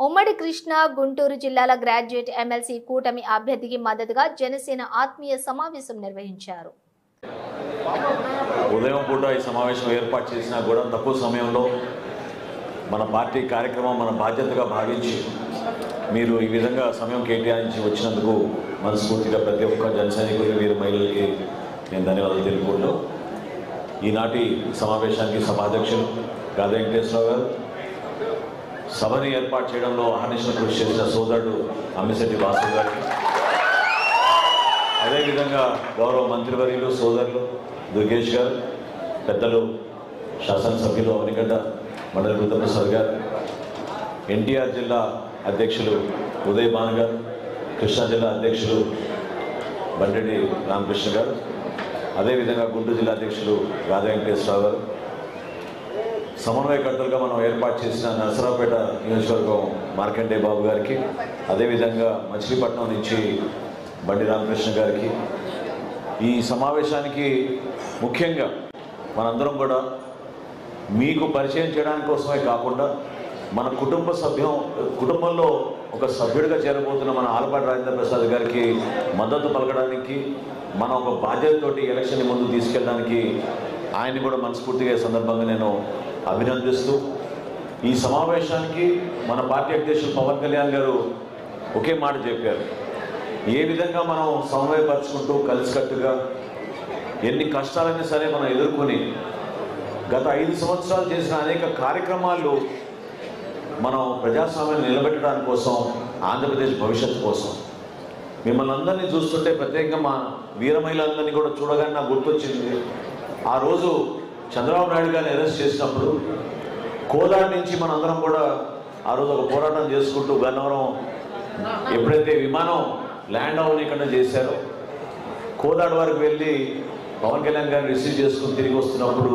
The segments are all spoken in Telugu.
ఉమ్మడి కృష్ణా గుంటూరు జిల్లాల గ్రాడ్యుయేట్ ఎమ్మెల్సీ కూటమి అభ్యర్థికి మద్దతుగా జనసేన ఆత్మీయ సమావేశం నిర్వహించారు. ఉదయం పూట ఈ సమావేశం ఏర్పాటు చేసినా కూడా తక్కువ సమయంలో మన పార్టీ కార్యక్రమం మన బాధ్యతగా భావించి మీరు ఈ విధంగా సమయం కేటాయించి వచ్చినందుకు మనస్ఫూర్తిగా ప్రతి ఒక్క జనసైనికులు మీరు మహిళలకి నేను ధన్యవాదాలు తెలుపుకుంటూ ఈనాటి సమావేశానికి సభాధ్యక్షులు గాదా వెంకటేశ్వరరావు గారు సభని ఏర్పాటు చేయడంలో అహర్నిశలు కృషి చేసిన సోదరుడు అమ్మిశెట్టి వాసు గారికి అదేవిధంగా గౌరవ మంత్రివర్యులు సోదరులు దుర్గేష్ గారు పెద్దలు శాసనసభ్యులు అవనిగడ్డ మండలి రుద్రప్రసాద్ గారు ఎన్టీఆర్ జిల్లా అధ్యక్షులు ఉదయ్ భాన్ గారు కృష్ణా జిల్లా అధ్యక్షులు బండెడ్డి రామకృష్ణ గారు అదేవిధంగా గుంటూరు జిల్లా అధ్యక్షులు రాధా వెంకటేశ్వరరావు గారు సమన్వయకర్తలుగా మనం ఏర్పాటు చేసిన నరసరావుపేట నియోజకవర్గం మార్కండే బాబు గారికి అదేవిధంగా మచిలీపట్నం నుంచి బండి రామకృష్ణ గారికి. ఈ సమావేశానికి ముఖ్యంగా మనందరం కూడా మీకు పరిచయం చేయడానికి కోసమే కాకుండా మన కుటుంబ సభ్యం కుటుంబంలో ఒక సభ్యుడిగా చేరబోతున్న మన ఆలపాటి రాజేంద్ర ప్రసాద్ గారికి మద్దతు పలకడానికి మన ఒక బాధ్యతతోటి ఎలక్షన్ ముందు తీసుకెళ్ళడానికి ఆయన్ని కూడా మనస్ఫూర్తిగా సందర్భంగా నేను అభినందిస్తూ ఈ సమావేశానికి మన పార్టీ అధ్యక్షులు పవన్ కళ్యాణ్ గారు ఒకే మాట చెప్పారు. ఏ విధంగా మనం సమన్వయపరచుకుంటూ కలిసికట్టుగా ఎన్ని కష్టాలైనా సరే మనం ఎదుర్కొని గత ఐదు సంవత్సరాలు చేసిన అనేక కార్యక్రమాలు మనం ప్రజాస్వామ్యం నిలబెట్టడానికి కోసం ఆంధ్రప్రదేశ్ భవిష్యత్తు కోసం. మిమ్మల్ని అందరినీ చూస్తుంటే ప్రత్యేకంగా మా వీరమహిళలందరినీ కూడా చూడగానే నాకు గుర్తొచ్చింది. ఆ రోజు చంద్రబాబు నాయుడు గారిని అరెస్ట్ చేసినప్పుడు కోలాడ నుంచి మనందరం కూడా ఆ రోజు ఒక పోరాటం చేసుకుంటూ గన్నవరం ఎప్పుడైతే విమానం ల్యాండ్ అవ్వనీకుండా చేశారో కోలాడ వరకు వెళ్ళి పవన్ కళ్యాణ్ గారిని రిసీవ్ చేసుకుని తిరిగి వస్తున్నప్పుడు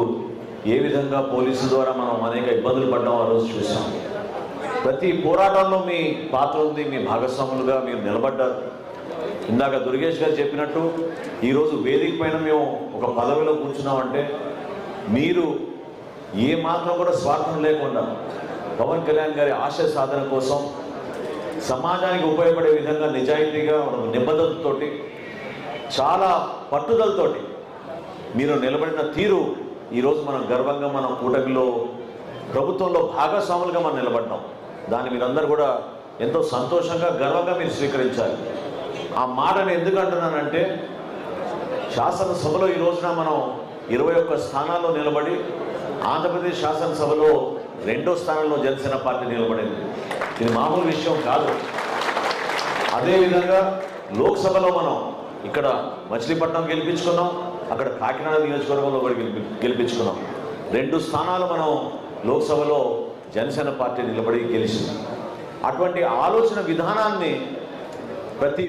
ఏ విధంగా పోలీసుల ద్వారా మనం అనేక ఇబ్బందులు పడ్డాం ఆ రోజు చూసాం. ప్రతి పోరాటంలో మీ పాత్ర ఉంది మీ భాగస్వాములుగా మీరు నిలబడ్డారు. ఇందాక దుర్గేష్ గారు చెప్పినట్టు ఈరోజు వేదిక పైన మేము ఒక పదవిలో కూర్చున్నామంటే మీరు ఏ మాత్రం కూడా స్వార్థం లేకుండా పవన్ కళ్యాణ్ గారి ఆశయ సాధన కోసం సమాజానికి ఉపయోగపడే విధంగా నిజాయితీగా ఒక నిబద్ధతతోటి చాలా పట్టుదలతోటి మీరు నిలబడిన తీరు ఈరోజు మనం గర్వంగా మనం కూటమిలో ప్రభుత్వంలో భాగస్వాములుగా మనం నిలబడ్డాం. దాన్ని మీరందరూ కూడా ఎంతో సంతోషంగా గర్వంగా మీరు స్వీకరించాలి. ఆ మాటను ఎందుకు అంటున్నానంటే శాసనసభలో ఈ రోజున మనం ఇరవై ఒక్క స్థానాల్లో నిలబడి ఆంధ్రప్రదేశ్ శాసనసభలో రెండో స్థానంలో జనసేన పార్టీ నిలబడింది. ఇది మామూలు విషయం కాదు. అదేవిధంగా లోక్సభలో మనం ఇక్కడ మచిలీపట్నం గెలిపించుకున్నాం అక్కడ కాకినాడ నియోజకవర్గంలో కూడా గెలిపి గెలిపించుకున్నాం. రెండు స్థానాలు మనం లోక్సభలో జనసేన పార్టీ నిలబడి గెలిచింది. అటువంటి ఆలోచన విధానాన్ని ప్రతి